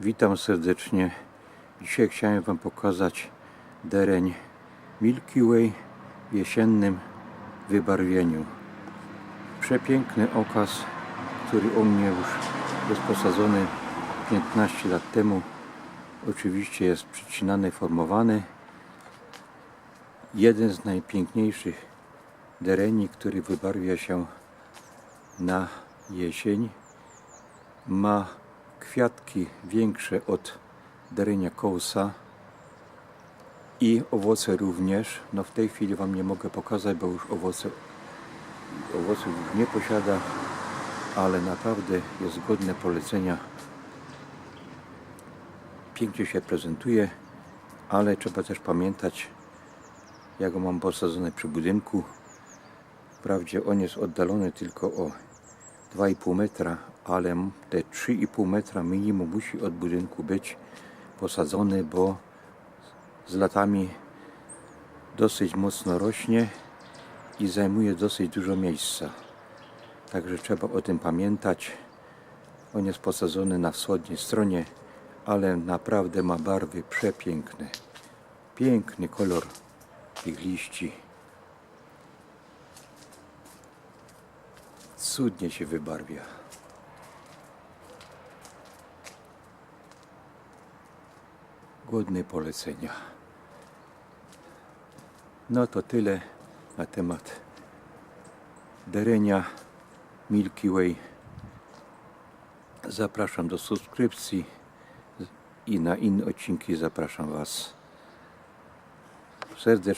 Witam serdecznie. Dzisiaj chciałem Wam pokazać dereń Milky Way w jesiennym wybarwieniu. Przepiękny okaz, który u mnie już jest posadzony 15 lat temu. Oczywiście jest przycinany, formowany. Jeden z najpiękniejszych dereni, który wybarwia się na jesień. Ma kwiatki większe od derenia kołsa i owoce również. No w tej chwili Wam nie mogę pokazać, bo już owoce, owoców już nie posiada, ale naprawdę jest godne polecenia. Pięknie się prezentuje, ale trzeba też pamiętać, ja go mam posadzone przy budynku. Wprawdzie on jest oddalony tylko o 2,5 metra, ale te 3,5 metra minimum musi od budynku być posadzony, bo z latami dosyć mocno rośnie i zajmuje dosyć dużo miejsca. Także trzeba o tym pamiętać. On jest posadzony na wschodniej stronie, ale naprawdę ma barwy przepiękne. Piękny kolor tych liści. Cudnie się wybarwia. Godny polecenia. No to tyle na temat derenia Milky Way. Zapraszam do subskrypcji i na inne odcinki zapraszam Was serdecznie.